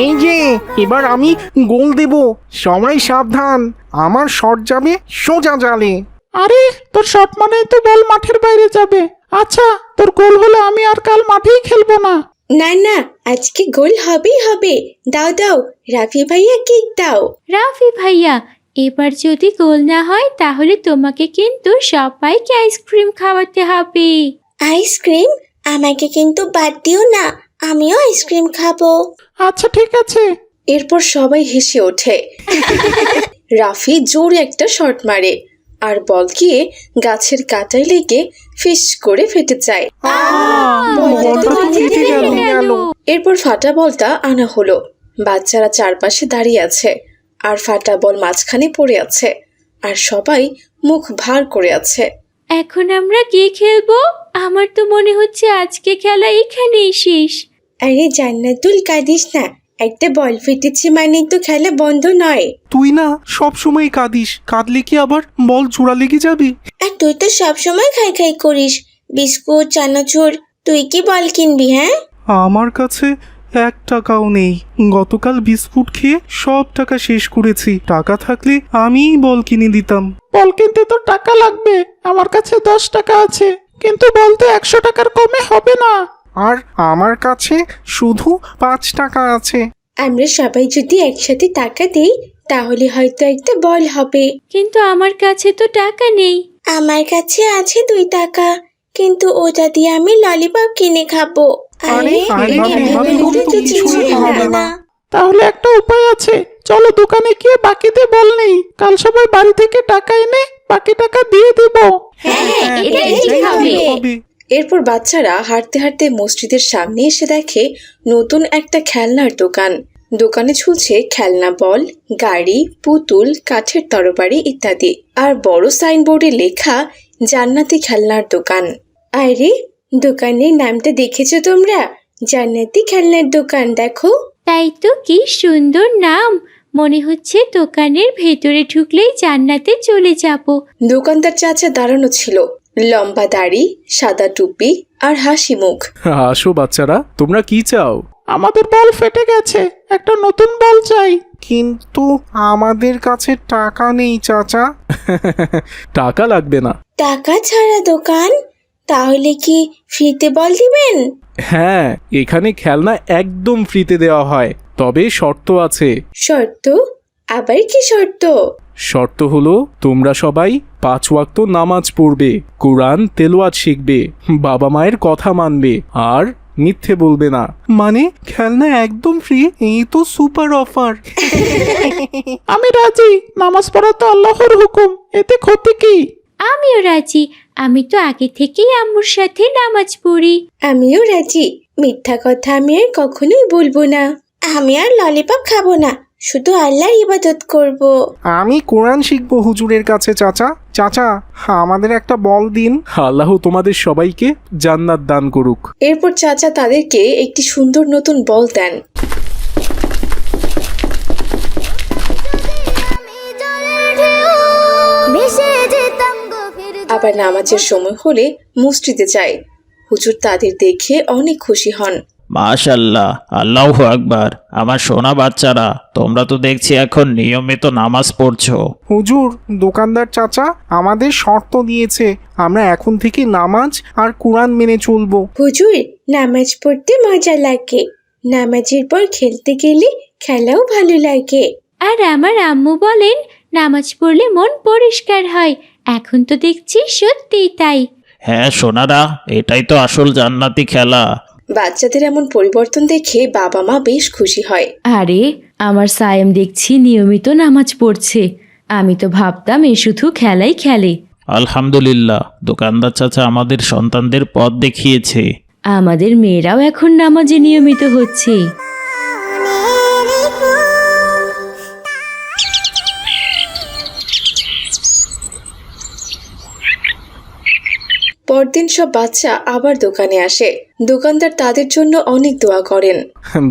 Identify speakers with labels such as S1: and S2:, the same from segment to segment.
S1: এই যে এবার আমি গোল দেব। সবাই সাবধান আমার শট যাবে সোজা জালে।
S2: আরে তোর শট মানেই তো বল মাঠের বাইরে যাবে। আচ্ছা তোর গোল হলে আমি আর কাল মাঠেই খেলব না।
S3: না না আজকে গোল হবেই হবে। দাও দাও রাফি ভাইয়া কিক দাও।
S4: রাফি ভাইয়া এবার যদি গোল না হয় তাহলে তোমাকে কিন্তু সবাইকে আইসক্রিম খাওয়াতে হবে।
S3: আইসক্রিম আমাকে কিন্তু বাদ দিও না আমিও আইসক্রিম খাব।
S2: আচ্ছা ঠিক আছে।
S3: এরপর সবাই হেসে ওঠে। রাফি জোরে একটা শট মারে আর বল গিয়ে গাছের কাটায় লেগে ফিস করে ফেটে যায়। এরপর ফাটা বলটা আনা হলো। বাচ্চারা চারপাশে দাঁড়িয়ে আছে আর ফাটা বল মাঝখানে পড়ে আছে আর সবাই মুখ ভার করে আছে।
S4: এখন আমরা কি খেলব? আমার তো মনে হচ্ছে আজকে খেলা এখানেই শেষ।
S3: আরে জান্নাতুল কাঁদিস না। একটা বল ফেটেছে মানে তো খেলা বন্ধ নয়।
S5: তুই না সব সময় কাঁদিস। কাঁদলে কি আবার বল জোড়া লেগে যাবে?
S3: আর তুই তো সবসময় খাই খাই করিস। বিস্কুট চানাচুর তুই কি বল কিনবি হ্যাঁ?
S5: আমার কাছে এক টাকাও নেই। গতকাল বিস্কুট খেয়ে সব টাকা শেষ করেছি। টাকা থাকলে আমিই বল কিনে দিতাম।
S2: বল কিনতে তো টাকা লাগবে। আমার কাছে দশ টাকা আছে। কিন্তু বলতে একশো টাকার কমে হবে না।
S1: আর আমার কাছে শুধু পাঁচ টাকা আছে।
S3: আমরা সবাই যদি একসাথে টাকা দিই তাহলে হয়তো একটা বল হবে।
S4: কিন্তু আমার কাছে তো টাকা নেই।
S3: আমার কাছে আছে দুই টাকা। কিন্তু ওটা দিয়ে আমি ললিপপ কিনে খাব।
S1: আরে,
S5: আরে,
S3: এভাবে
S5: এভাবে তো
S3: তো
S5: কিছুই
S3: কিছুই
S1: হবে
S3: হবে
S1: না।
S3: না।
S2: তাহলে একটা উপায় আছে। চলো দোকানে গিয়ে বাকিতে বল নেই। কাল সবাই বাড়ি থেকে টাকা এনে বাকি টাকা দিয়ে দিব।
S4: হ্যাঁ
S3: এটাই
S4: এটাই ঠিক হবে।
S5: হবে।
S3: এরপর বাচ্চারা হাঁটতে হাঁটতে মসজিদের সামনে এসে দেখে নতুন একটা খেলনার দোকান। দোকানে ঝুলছে খেলনা বল গাড়ি পুতুল কাঠের তরবারি ইত্যাদি। আর বড় সাইনবোর্ডে লেখা জান্নাতি খেলনার দোকান। আরে দোকানের নামটা দেখেছ তোমরা? জান্নাতি খেলনার দোকান দেখো।
S4: তাই তো কি সুন্দর নাম। মনে হচ্ছে দোকানের ভেতরে ঢুকলেই জান্নাতে চলে যাব।
S3: দোকানদার চাচা দাঁড়ানো ছিল। লম্বা দাড়ি সাদা টুপি আর হাসি মুখ।
S5: আসো বাচ্চারা তোমরা কি চাও?
S2: আমাদের বল ফেটে গেছে একটা নতুন বল চাই।
S1: কিন্তু আমাদের কাছে টাকা নেই চাচা।
S5: টাকা লাগবে না।
S3: টাকা ছাড়া দোকান? তাহলে কি ফ্রিতে বল দিবেন?
S5: হ্যাঁ এখানে খেলনা একদম ফ্রিতে দেওয়া হয়। তবে শর্ত আছে।
S3: শর্ত? আবার কি শর্ত?
S5: শর্ত হলো তোমরা সবাই পাঁচ ওয়াক্ত নামাজ পড়বে কোরআন তেলোয়াত শিখবে বাবা মায়ের কথা মানবে আর মিথ্যে বলবে না। মানে খেলনা একদম ফ্রি এই তো সুপার অফার
S2: আমি রাজি নামাজ পড়া তো আল্লাহর হুকুম এতে ক্ষতি কি?
S4: আমিও রাজি আমি তো আগে থেকেই আম্মুর সাথে নামাজ পড়ি।
S3: আমিও রাজি মিথ্যা কথা আমি আর কখনোই বলব না। আমি আর ললিপপ খাব না শুধু আল্লাহর ইবাদত করব।
S1: আমি কোরআন শিখব হুজুরের কাছে চাচা। চাচা আমাদের একটা বল দিন।
S5: আল্লাহ তোমাদের সবাইকে জান্নাত দান করুক।
S3: এরপর চাচা তাদেরকে একটি সুন্দর নতুন বল দেন। আবার নামাজের সময় হলে মসজিদে যায়। হুজুর তাদের দেখে অনেক খুশি হন।
S6: মাশাল্লাহ আল্লাহ আকবার। আমার সোনা বাচ্চারা তোমরা তো দেখছি এখন নিয়মিত নামাজ পড়ছো।
S1: হুজুর দোকানদার চাচা আমাদের শর্ত দিয়েছে আমরা এখন থেকে নামাজ আর কোরআন মেনে চলবো।
S3: হুজুর নামাজ পড়তে মজা লাগে। নামাজের পর খেলতে গেলে খেলাও ভালো লাগে।
S4: আর আমার আম্মু বলেন নামাজ পড়লে মন পরিষ্কার হয়। এখন তো দেখছি সত্যিই তাই।
S6: হ্যাঁ সোনারা এটাই তো আসল জান্নাতি খেলা।
S3: বাচ্চাদের এমন পরিবর্তন দেখে বাবা মা বেশ খুশি হয়।
S7: আরে আমার সায়েম দেখছি নিয়মিত নামাজ পড়ছে। আমি তো ভাবতাম এ শুধু খেলাই খেলে।
S6: আলহামদুলিল্লাহ দোকানদার চাচা আমাদের সন্তানদের পথ দেখিয়েছে।
S7: আমাদের মেয়েরাও এখন নামাজে নিয়মিত হচ্ছে।
S3: পরদিন সব বাচ্চা আবার দোকানে আসে। দোকানদার তাদের জন্য অনেক দোয়া করেন।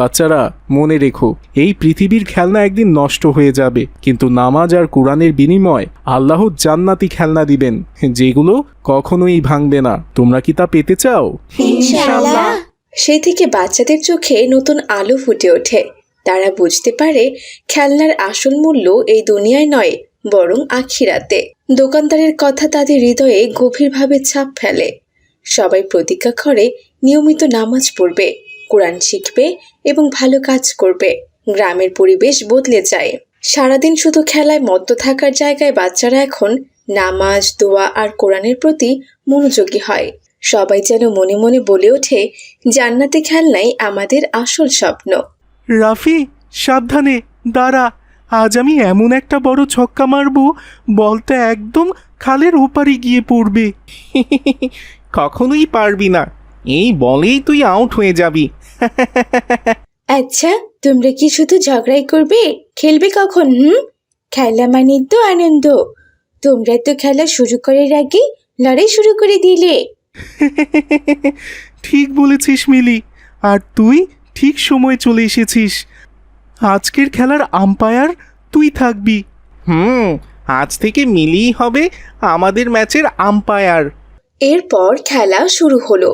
S5: বাচ্চারা মনে রেখো এই পৃথিবীর খেলনা একদিন নষ্ট হয়ে যাবে কিন্তু নামাজ আর কোরআনের বিনিময় আল্লাহ জান্নাতি খেলনা দিবেন যেগুলো কখনোই ভাঙবে না। তোমরা কি তা পেতে চাও?
S8: ইনশাআল্লাহ।
S3: সেই থেকে বাচ্চাদের চোখে নতুন আলো ফুটে ওঠে। তারা বুঝতে পারে খেলনার আসল মূল্য এই দুনিয়ায় নয় বরং আখিরাতে। দোকানদারের কথা তাদের হৃদয়ে গভীরভাবে ছাপ ফেলে। সবাই প্রতিজ্ঞা করে, নিয়মিত নামাজ পড়বে, কোরআন শিখবে এবং ভালো কাজ করবে। গ্রামের পরিবেশ বদলে যায়। সারাদিন শুধু খেলায় মত্ত থাকার জায়গায় বাচ্চারা এখন নামাজ, দোয়া আর কোরআনের প্রতি মনোযোগী হয়। সবাই যেন মনে মনে বলে ওঠে, জান্নাতে খেলনাই আমাদের আসল স্বপ্ন।
S1: রাফি, সাবধানে, দাঁড়া। আজ আমি এমন একটা বড় ছক্কা মারবো বলটা একদম খালের ওপারে গিয়ে পড়বে। কখনোই পারবি না। এই বলেই তুই আউট হয়ে যাবি।
S3: আচ্ছা তোমরা কি শুধু ঝগড়াই করবে? খেলবে কখন হুম? খেলা মানে তো আনন্দ। তোমরা তো খেলা শুরু করার আগে লড়াই শুরু করে দিলে।
S1: ঠিক বলেছিস মিলি। আর তুই ঠিক সময় চলে এসেছিস। আজকের খেলার আম্পায়ার তুই থাকবি। হুম আজ থেকে মিলিই হবে আমাদের ম্যাচের আম্পায়ার
S3: এরপর খেলা শুরু হলো।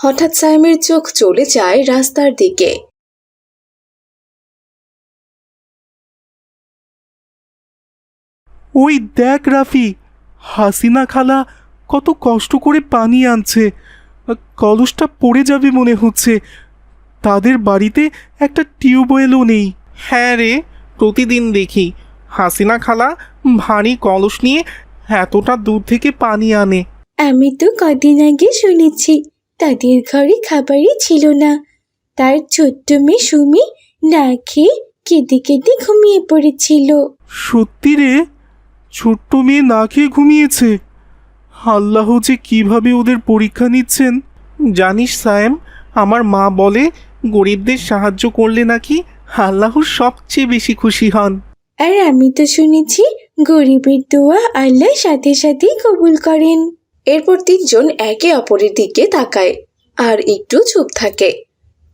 S3: হঠাৎ সাইমের চোখ চলে যায় রাস্তার দিকে।
S1: ওই দেখ রাফি হাসিনা খালা কত কষ্ট করে পানি আনছে। কলসটা পড়ে যাবে মনে হচ্ছে। তাদের বাড়িতে একটা টিউবওয়েলও নেই। হ্যাঁ রে প্রতিদিন দেখি। হাসিনা খালা ভারী কলস নিয়ে এতটা দূর থেকে পানি আনে।
S3: আমি তো কদিন আগে শুনেছি তাদের ঘরে খাবারই ছিল না। তার ছোট্ট মেয়ে সুমি না খেয়ে কেঁদে কেঁদে ঘুমিয়ে পড়েছিল।
S1: সত্যি রে? ছোট্ট মেয়ে না খেয়ে ঘুমিয়েছে? আল্লাহ যে কীভাবে ওদের পরীক্ষা নিচ্ছেন? জানিস সায়েম আমার মা বলে গরিবদের সাহায্য করলে নাকি আল্লাহ সবচেয়ে বেশি খুশি হন।
S3: আর আমি তো শুনেছি গরিবের দোয়া আল্লাহ সাথে সাথেই কবুল করেন। এরপর তিনজন একে অপরের দিকে তাকায় আর একটু চুপ থাকে।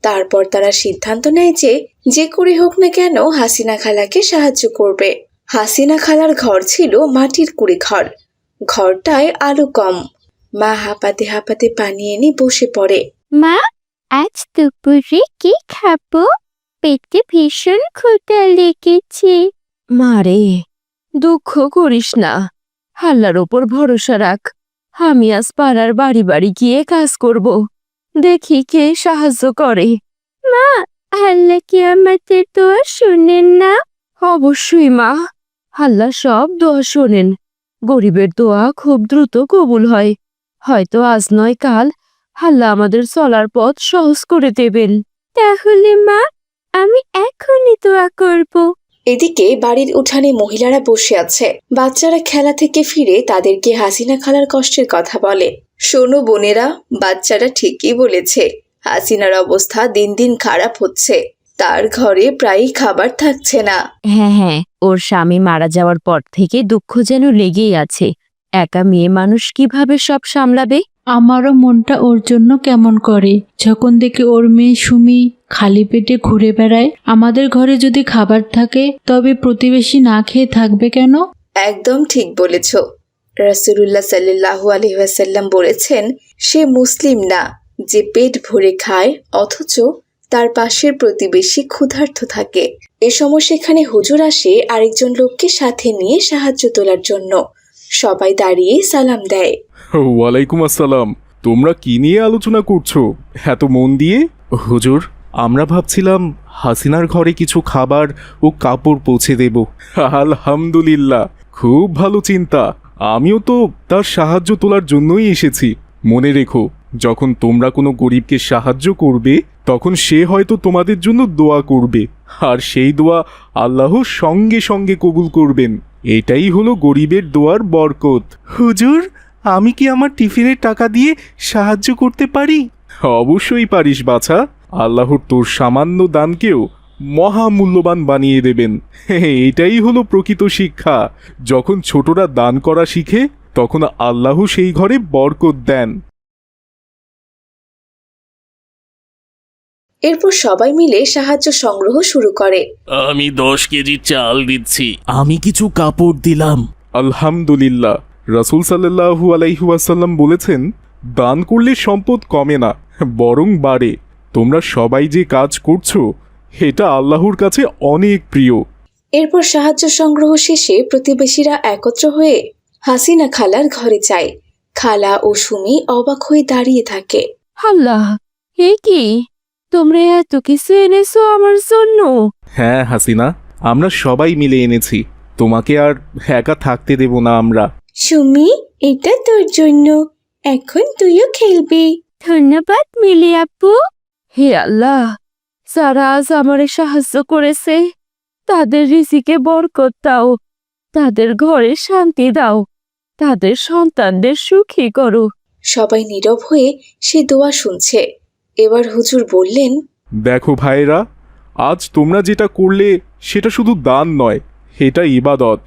S3: তারপর তারা সিদ্ধান্ত নেয় যে যে করে হোক না কেন হাসিনা খালাকে সাহায্য করবে। হাসিনা খালার ঘর ছিল মাটির কুড়ে ঘর। ঘরটায় আলো কম। মা হাঁপাতে হাঁপাতে পানি এনে বসে পড়ে।
S4: মা আজ দুপুরে কি খাব? পেটে ভীষণ ক্ষুধা লেগেছে।
S7: মারে দুঃখ করিস না। হাল্লার ওপর ভরসা রাখ। আমি আজ পাড়ার বাড়ি বাড়ি গিয়ে কাজ করব। দেখি কে সাহায্য করে।
S4: মা আল্লাহ কি আমাদের দোয়া শুনেন না?
S7: অবশ্যই মা। হাল্লা সব দোয়া শোনেন। গরিবের দোয়া খুব দ্রুত কবুল হয়। হয়তো আজ নয় কাল হাল্লা আমাদের চলার পথ সহজ করে দেবেন।
S4: তাহলে মা আমি এখনই দোয়া করব।
S3: এদিকে বাড়ির উঠানে মহিলারা বসে আছে। বাচ্চারা খেলা থেকে ফিরে তাদেরকে হাসিনা খালার কষ্টের কথা বলে। শোনো বোনেরা বাচ্চারা ঠিকই বলেছে হাসিনার অবস্থা দিন দিন খারাপ হচ্ছে। তার ঘরে প্রায়ই খাবার থাকছে না।
S7: হ্যাঁ হ্যাঁ ওর স্বামী মারা যাওয়ার পর থেকে দুঃখ যেন লেগেই আছে। একা মেয়ে মানুষ কীভাবে সব সামলাবে?
S9: আমারও মনটা ওর জন্য কেমন করে। যখন দেখি ওর মেয়ে সুমি খালি পেটে ঘুরে বেড়ায়, আমাদের ঘরে যদি খাবার থাকে, তবে প্রতিবেশী না খেয়ে থাকবে কেন?
S3: একদম ঠিক বলেছ। রাসূলুল্লাহ সাল্লাল্লাহু আলাইহি ওয়াসাল্লাম বলেছেন, সে মুসলিম না যে পেট ভরে খায়, অথচ তার পাশের প্রতিবেশী ক্ষুধার্ত থাকে। এ সময় সেখানে হুজুর আসে আরেকজন লোককে সাথে নিয়ে সাহায্য তোলার জন্য। সবাই দাঁড়িয়ে সালাম দেয়।
S5: ওয়ালাইকুম আসসালাম। তোমরা কি নিয়ে আলোচনা করছ? এত মন দিয়ে? হুজুর, আমরা ভাবছিলাম হাসিনার ঘরে কিছু খাবার ও কাপড় পৌঁছে দেব। আলহামদুলিল্লাহ, খুব ভালো চিন্তা। আমিও তো তার সাহায্য তোলার জন্যই এসেছি। মনে রেখো, যখন তোমরা কোনো গরিবকে সাহায্য করবে, তখন সে হয়তো তোমাদের জন্য দোয়া করবে। আর সেই দোয়া আল্লাহ সঙ্গে সঙ্গে কবুল করবেন। এটাই হলো গরিবের দোয়ার বরকত।
S1: হুজুর আমি কি আমার টিফিনের টাকা দিয়ে সাহায্য করতে পারি?
S5: অবশ্যই পারিস বাছা। আল্লাহর তোর সামান্য দানকেও মহামূল্যবান বানিয়ে দেবেন। এটাই হলো প্রকৃত শিক্ষা। যখন ছোটরা দান করা শিখে তখন আল্লাহ সেই ঘরে বরকত দেন।
S3: এরপর সবাই মিলে সাহায্য সংগ্রহ শুরু করে।
S6: আমি দশ কেজি চাল দিচ্ছি। আমি কিছু কাপড় দিলাম।
S5: আলহামদুলিল্লাহ। রাসূল সাল্লাল্লাহু আলাইহি ওয়াসাল্লাম বলেছেন দান করলে সম্পদ কমে না বরং বাড়ে। তোমরা সবাই যে কাজ করছ এটা আল্লাহর কাছে অনেক প্রিয়।
S3: এরপর সাহায্য সংগ্রহ শেষে প্রতিবেশীরা একত্র হয়ে হাসিনা খালার ঘরে যায়। খালা ও সুমি অবাক হয়ে দাঁড়িয়ে থাকে।
S7: আল্লাহ এ কি? তোমরা এত কিছু এনেছো আমার জন্য।
S5: হ্যাঁ হাসিনা আমরা সবাই মিলে এনেছি। তোমাকে আর একা থাকতে দেব না আমরা।
S8: সুমি এটা তোর জন্য। এখন তুইও খেলবি।
S7: ধন্যবাদ মিলি আপু। হে আল্লাহ যারা আজ আমারে সাহায্য করেছে তাদের রিজিকে বরকত দাও। তাদের ঘরে শান্তি দাও। তাদের সন্তানদের সুখী করো।
S3: সবাই নীরব হয়ে সে দোয়া শুনছে। এবার হুজুর বললেন
S5: দেখো ভাইরা আজ তোমরা যেটা করলে সেটা শুধু দান নয় এটা ইবাদত।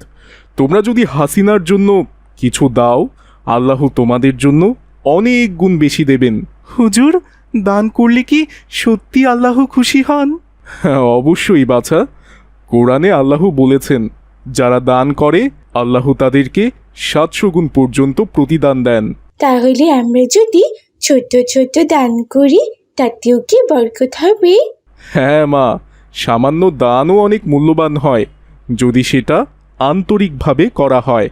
S5: তোমরা যদি হাসিনার জন্য কিছু দাও আল্লাহ তোমাদের জন্য অনেক গুণ বেশি দেবেন।
S1: হুজুর দান করলে কি সত্যি আল্লাহ খুশি হন?
S5: হ্যাঁ অবশ্যই বাছা। কোরআনে আল্লাহ বলেছেন যারা দান করে আল্লাহ তাদেরকে সাতশো গুণ পর্যন্ত প্রতিদান দেন।
S8: তাহলে আমরা যদি ছোট ছোট দান করি তাতেও কি বরকত হবে?
S5: হ্যাঁ মা সামান্য দানও অনেক মূল্যবান হয় যদি সেটা আন্তরিকভাবে করা হয়।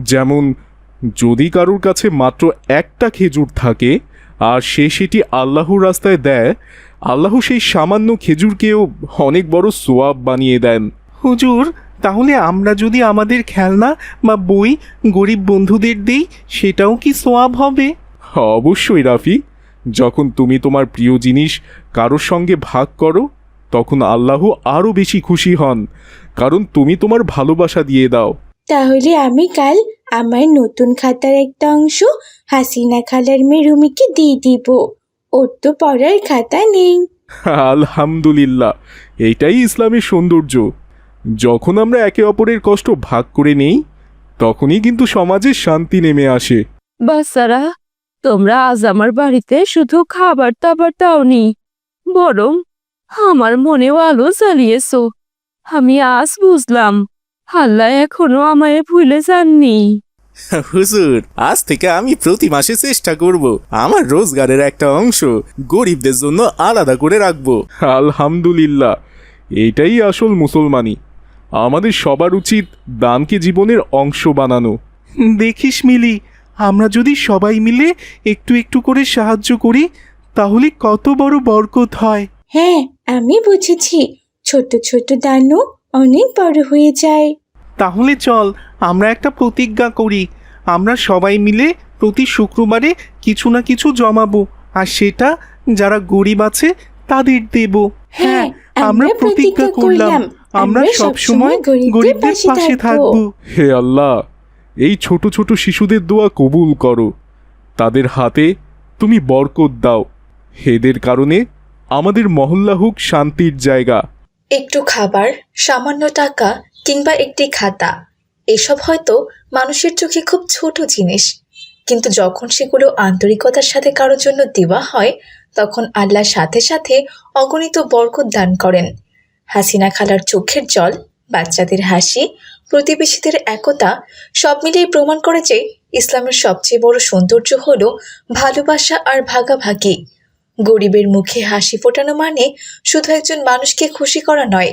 S5: যেমন যদি কারোর কাছে মাত্র একটা খেজুর থাকে আর সে সেটি আল্লাহর রাস্তায় দেয় আল্লাহ সেই সামান্য খেজুরকেও অনেক বড় সোয়াব বানিয়ে দেন।
S1: হুজুর তাহলে আমরা যদি আমাদের খেলনা বা বই গরিব বন্ধুদের দিই সেটাও কি সোয়াব হবে?
S5: অবশ্যই রাফি। যখন তুমি তোমার প্রিয় জিনিস কারোর সঙ্গে ভাগ করো তখন আল্লাহ আরও বেশি খুশি হন কারণ তুমি তোমার ভালোবাসা দিয়ে দাও।
S8: তাহলে আমি কাল আমার নতুন খাতার একটা অংশ হাসিনা খালার মেয়ে রুমিকে দিয়ে দিব। ওর তো পড়ার খাতা নেই।
S5: আলহামদুলিল্লাহ এইটাই ইসলামের সৌন্দর্য। যখন আমরা একে অপরের কষ্ট ভাগ করে নেই তখনই কিন্তু সমাজে শান্তি নেমে আসে।
S7: বাচ্চারা তোমরা আজ আমার বাড়িতে শুধু খাবার দাবার দাওনি বরং আমার মনেও আলো জ্বালিয়েছো। আমি আজ বুঝলাম আল্লাহ এখনও আমায় ভুলে যাননি।
S10: হুজুর আজ থেকে আমি প্রতি মাসে চেষ্টা করব আমার রোজগারের একটা অংশ গরিবদের জন্য আলাদা করে রাখব।
S5: আলহামদুলিল্লাহ এইটাই আসল মুসলমানি। আমাদের সবার উচিত দানকে জীবনের অংশ বানানো।
S1: দেখিস মিলি আমরা যদি সবাই মিলে একটু একটু করে সাহায্য করি তাহলে কত বড় বরকত হয়।
S8: হ্যাঁ আমি বুঝেছি। ছোট ছোট দানও অনেক বড় হয়ে যায়।
S1: তাহলে চল আমরা একটা প্রতিজ্ঞা করি। আমরা সবাই মিলে প্রতি শুক্রবারে কিছু না কিছু জমাবো আর সেটা যারা গরিব আছে তাদের দেব। হ্যাঁ আমরা প্রতিজ্ঞা করলাম। আমরা সব সময় গরিবদের পাশে থাকব।
S5: হে আল্লাহ এই ছোট ছোট শিশুদের দোয়া কবুল করো। তাদের হাতে তুমি বরকত দাও। হেদের কারণে আমাদের মহল্লা হোক শান্তির জায়গা।
S3: একটু খাবার সামান্য টাকা কিংবা একটি খাতা এসব হয়তো মানুষের চোখে খুব ছোট জিনিস। কিন্তু যখন সেগুলো আন্তরিকতার সাথে কারোর জন্য দেওয়া হয় তখন আল্লাহ সাথে সাথে অগণিত বরকত দান করেন। হাসিনা খালার চোখের জল, বাচ্চাদের হাসি, প্রতিবেশীদের একতা, সব মিলিয়ে প্রমাণ করে যে ইসলামের সবচেয়ে বড় সৌন্দর্য হল ভালোবাসা আর ভাগাভাগি। গরিবের মুখে হাসি ফোটানো মানে শুধু একজন মানুষকে খুশি করা নয়,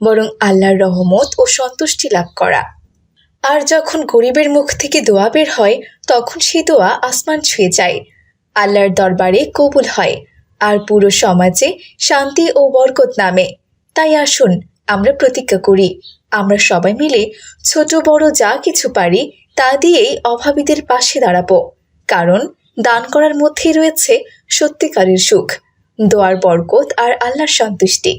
S3: বরং আল্লাহর রহমত ও সন্তুষ্টি লাভ করা। আর যখন গরিবের মুখ থেকে দোয়া বের হয়, তখন সেই দোয়া আসমান ছুঁয়ে যায়। আল্লাহর দরবারে কবুল হয়, আর পুরো সমাজে শান্তি ও বরকত নামে। তাই আসুন, আমরা প্রতিজ্ঞা করি। আমরা সবাই মিলে ছোট, বড় যা কিছু পারি, তা দিয়েই অভাবীদের পাশে দাঁড়াবো। কারণ দান করার মধ্যেই রয়েছে সত্যিকারের সুখ। দোয়ার বরকত আর আল্লাহর সন্তুষ্টি।